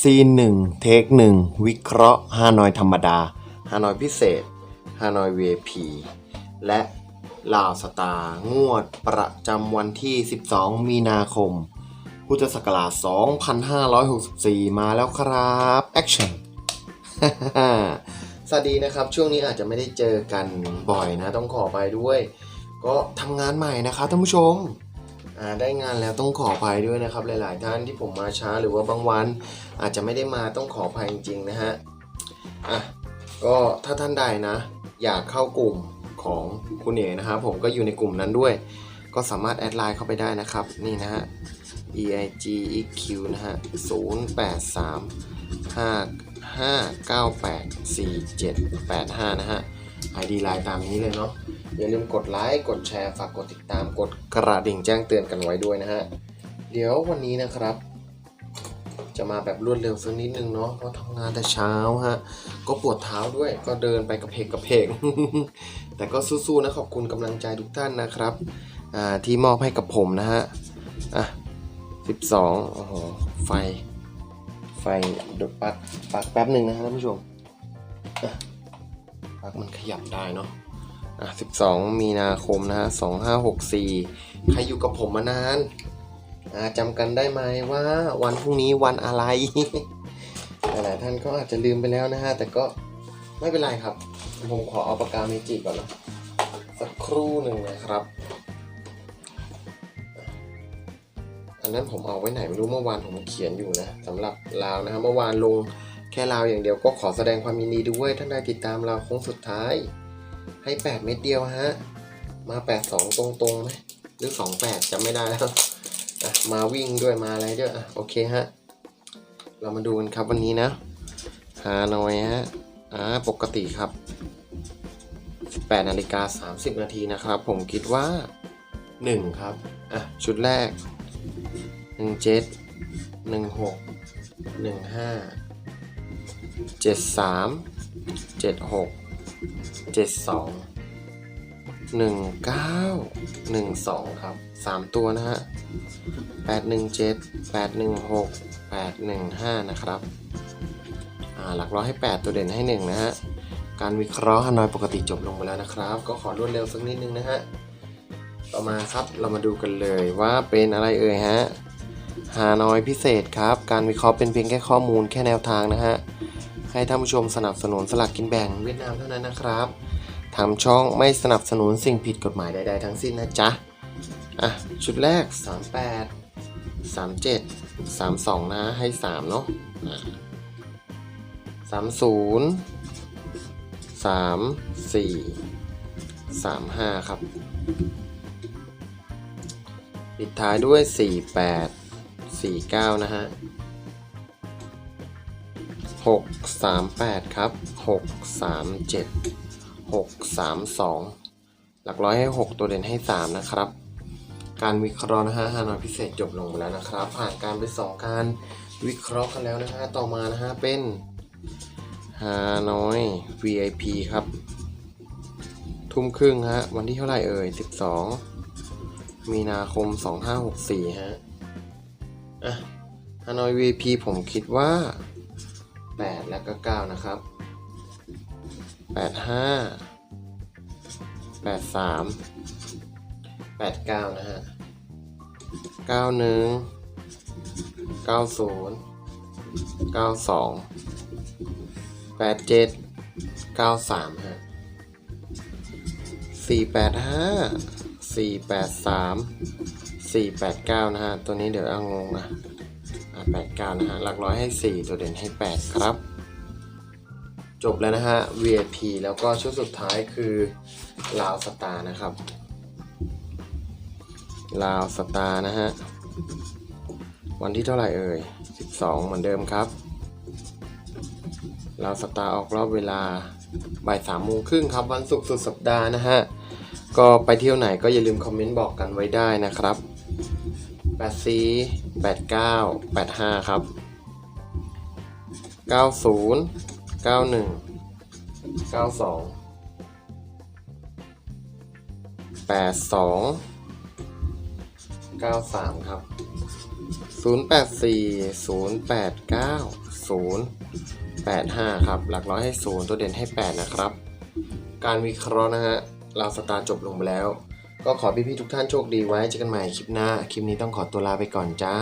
ซีนหนึ่งเทคหนึ่งวิเคราะห์ฮานอยธรรมดาฮานอยพิเศษฮานอย VIP และลาวสตาร์งวดประจำวันที่ 12 มีนาคม พุทธศักราช 2564 มาแล้วครับแอคชั่นสวัสดีนะครับ ช่วงนี้อาจจะไม่ได้เจอกันบ่อยนะ ต้องขอไปด้วย ก็ทำงานใหม่นะครับท่านผู้ชม อ่าได้งานแล้วต้องขออภัยด้วยนะครับ หลายๆ ท่านที่ผมมาช้าหรือว่าบางวัน อาจจะไม่ได้มาต้องขออภัยจริงๆนะฮะอะก็ถ้าท่านใดนะ อยากเข้ากลุ่มของคุณเอ๋นะครับผมก็อยู่ในกลุ่มนั้นด้วย ก็สามารถแอดไลน์เข้าไปได้นะครับนี่นะฮะ e i g e q นะฮะ0 8 3 5 5 9 8 4 7 8 5 นะฮะ ID ไลน์ตามนี้เลยเนาะ อย่าลืมกดไลค์ กดแชร์ ฝากกดติดตาม กดกระดิ่งแจ้งเตือนกันไว้ด้วยนะฮะ เดี๋ยววันนี้นะครับ จะมาแบบรวดเร็วสักนิดนึงเนาะ เพราะทำงานแต่เช้าฮะ ก็ปวดเท้าด้วย ก็เดินไปกระเพกกระเพก แต่ก็สู้ๆนะ ขอบคุณกำลังใจทุกท่านนะครับ ที่มอบให้กับผมนะฮะ อะ12โอ้โห ไฟ ไฟเดูปักปักแป๊บหนึ่งนะฮะท่านผู้ชมปักมันขยับได้เนาะ อะ12 มีนาคมนะฮะ2564 ใครอยู่กับผมมานานอ่าจำกันได้ไหมว่าวันพรุ่งนี้วันอะไร หลายๆท่านก็อาจจะลืมไปแล้วนะฮะ แต่ก็ไม่เป็นไรครับ ผมขอเอาปากกาเมจิก่อนนะสักครู่หนึ่งนะครับ อันนั้นผมเอาไว้ไหนไม่รู้เมื่อวานผมเขียนอยู่นะสำหรับลาวนะครับเมื่อวานลงแค่ลาวอย่างเดียวก็ขอแสดงความยินดีด้วยท่านใดติดตามเราโค้งสุดท้าย ให้ 8 เม็ดเดียวฮะ มา 82 ตรงๆไหมหรือ 28จำไม่ได้แล้วมาวิ่งด้วยมาอะไรด้วยอะโอเคฮะ เรามาดูกันครับวันนี้นะฮานอยฮะอ่าปกติครับ 8นาฬิกา30 นาทีนะครับ ผมคิดว่า 1 ครับ อะ ชุดแรก 1 7 1 6 1 5 7 3 7 6 เจ็ดสองหนึ่งเก้าหนึ่งสองครับสามตัวนะฮะแปดหนึ่งเจ็ดแปดหนึ่งหกแปดหนึ่งห้านะครับอ่าหลักร้อยให้แปดตัวเด่นให้หนึ่งนะฮะ การวิเคราะห์ฮานอยปกติจบลงไปแล้วนะครับ ก็ขอรวดเร็วสักนิดนึงนะฮะ ต่อมาครับเรามาดูกันเลยว่าเป็นอะไรเอ่ยฮะฮานอยพิเศษครับ การวิเคราะห์เป็นเพียงแค่ข้อมูลแค่แนวทางนะฮะ ให้ท่านผู้ชมสนับสนุนสลากกินแบ่งเวียดนามเท่านั้นนะครับทางช่องไม่สนับสนุนสิ่งผิดกฎหมายใดๆทั้งสิ้นนะจ๊ะ อะ ชุดแรก 38 37 32 นะ ให้ 3 เนาะอะ30 34 35 ครับ ปิดท้ายด้วย 48 49 นะฮะ หกสามแปดครับหกสามเจ็ดหกสามสองหลักร้อยให้หกตัวเด่นให้สามนะครับ การวิเคราะห์นะฮะฮานอยพิเศษจบลงไปแล้วนะครับ ผ่านการไปสองการวิเคราะห์กันแล้วนะฮะ ต่อมานะฮะ เป็นฮานอย VIP ครับ ทุ่มครึ่งฮะ วันที่เท่าไหร่เอ่ย 12 มีนาคม 2564 ฮะ อะฮานอย VIP ผมคิดว่า 8 แล้วก็ 9 นะครับ 8 5 8 3 8 9 นะฮะ 9 1 9 0 9 2 8 7 9 3 ฮะ 4 8 5 4 8 3 4 8 9 นะฮะ ตัวนี้เดี๋ยวเอางงนะ อะ89นะฮะหลักร้อยให้4ตัวเด่นให้8ครับ จบแล้วนะฮะ VIP แล้วก็ชุดสุดท้ายคือลาวสตาร์นะครับลาวสตาร์นะฮะ วันที่เท่าไหร่เอ่ย 12 เหมือนเดิมครับลาวสตาร์ออกรอบเวลาบ่ายสามโมงครึ่งครับ วันศุกร์สุดสัปดาห์นะฮะ ก็ไปเที่ยวไหนก็อย่าลืมคอมเมนต์บอกกันไว้ได้นะครับ แปดสี่แปดเก้าแปดห้าครับเก้าศูนย์เก้าหนึ่งเก้าสองแปดสองเก้าสามครับ084089ครับ หลักร้อยให้0ตัวเด่นให้8นะครับ การวิเคราะห์นะฮะลาวสตาร์จบลงไปแล้ว ก็ขอพี่ๆทุกท่านโชคดีไว้เจอกันใหม่คลิปหน้า คลิปนี้ต้องขอตัวลาไปก่อนจ้า